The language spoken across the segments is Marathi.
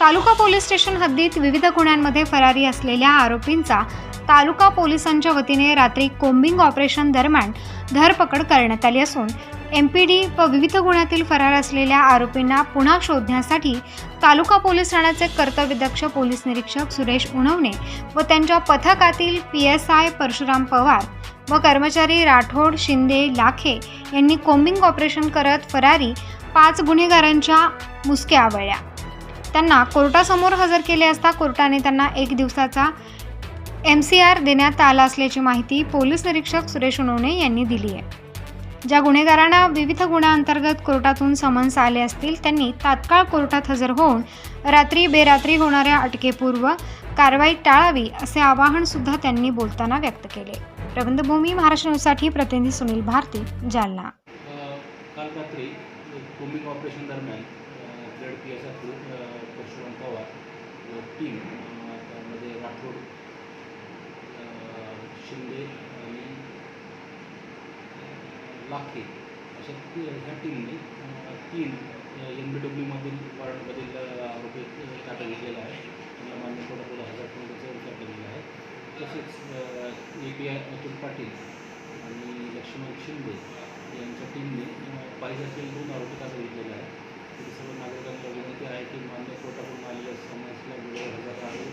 तालुका पोलीस स्टेशन हद्दीत विविध गुन्ह्यांमध्ये फरारी असलेल्या आरोपींचा तालुका पोलिसांच्या वतीने रात्री कोम्बिंग ऑपरेशन दरम्यान धरपकड करण्यात आली असून एम पी डी व विविध गुन्ह्यातील फरार असलेल्या आरोपींना पुन्हा शोधण्यासाठी तालुका पोलीस ठाण्याचे कर्तव्यदक्ष पोलीस निरीक्षक सुरेश उणवणे व त्यांच्या पथकातील P S I Parshuram Pawar व कर्मचारी राठोड शिंदे लाखे यांनी कोम्बिंग ऑपरेशन करत फरारी पाच गुन्हेगारांच्या मुसक्या आवळल्या. त्यांना कोर्टासमोर हजर केले असता कोर्टाने त्यांना एक दिवसाचा एम सी आर देण्यात आला असल्याची माहिती पोलीस निरीक्षक सुरेश उनवणे यांनी दिली आहे. ज्या गुन्हेगारांना विविध गुन्ह्याअंतर्गत कोर्टातून समन्स आले असतील त्यांनी तात्काळ कोर्टात हजर होऊन रात्री बेरात्री होणाऱ्या अटकेपूर्व कारवाई टाळावी असे आवाहन सुद्धा त्यांनी बोलताना व्यक्त केले. प्रबंधभूमी महाराष्ट्र न्यूजसाठी प्रतिनिधी सुनील भारती जालना. काल रात्री कोमिंग ऑपरेशन दरम्यान Z P S through Parshuram Pawar व टीम त्यामध्ये राठोड शिंदे आणि लाखे अशा ह्या टीमने तीन एन बी डब्ल्यूमधील वॉर्डमधील आरोपी ताब्यात घेतलेला आहे. त्यांना मान्य कोर्टापुढे हजार करोडचा विचार केलेला आहे. तसेच A P I Atul Patil आणि लक्ष्मण शिंदे यांच्या टीमने पाहिजे असलेले दोन आरोपी ताब्यात घेतलेले आहे तरी सर्व नागरिकांना विनंती आहे की मान्य कोर्टाकडून आलेल्या समस्या वेळेवर हजर राहावे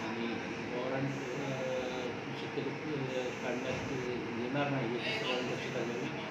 आणि वॉरंट शक्यतो काढण्यात येणार नाही याची सर्वांनी दक्षता घ्यावी.